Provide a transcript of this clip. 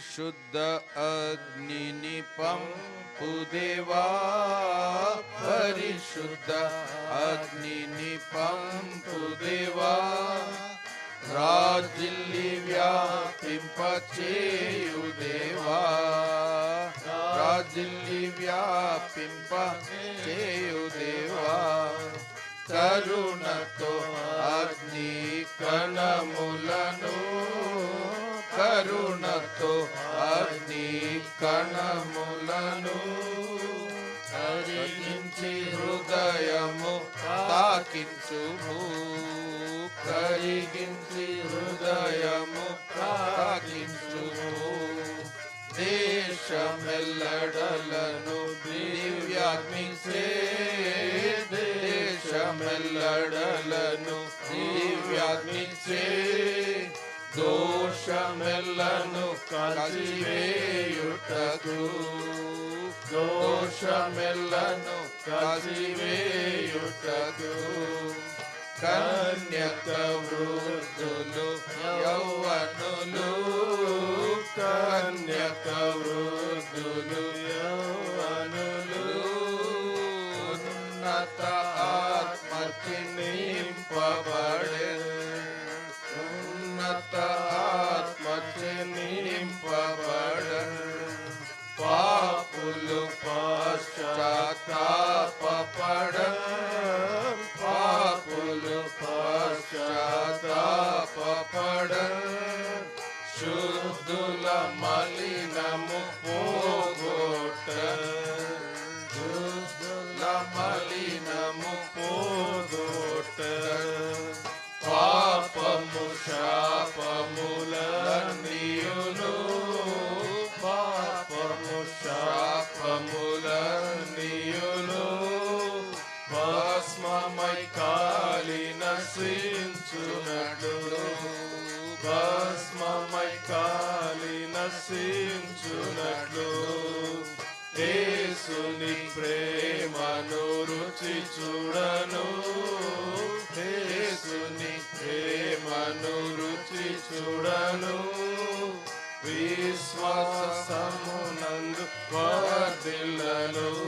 शुद्ध अग्निनिपं पुदेवा परिशुद्ध अग्निनिपं पुदेवा राजिल्लिव्यापिम्पचेयुदेवा राजिल्लिव्यापिम्पचेयुदेवा करुणतो अग्निकणमुलनु తో అగ్ని కణములను కరుణతో అగ్ని కణములను కరిగించి హృదయము తాకించుము. కరిగించి హృదయము తాకించుము. దేశమెల్లడలను దివ్యాగ్నిసే దేశమెల్లడలను దివ్యాగ్నిసే ದೋಷಮೆಲ್ಲನು ಕಸಿವೆಯುಟದು ದೋಷಮೆಲ್ಲನು ಕಸಿವೆಯುಟದು ಕನ್ಯಕ ವೃದ್ಧುಲು ಯೌವನುಲು ಕನ್ಯಕ ವೃದ್ಧುಲು ಯೌವನುಲು ಉನ್ನತ ಆತ್ಮ ಚಿನ್ನಿಂಪಬ पपड़ నశించునట్లు. భస్మమై కాలి నశించునట్లు. యేసుని ప్రేమను రుచి చూడను. యేసుని ప్రేమను రుచి చూడను. విశ్వాసమునందు వర్ధిల్లను.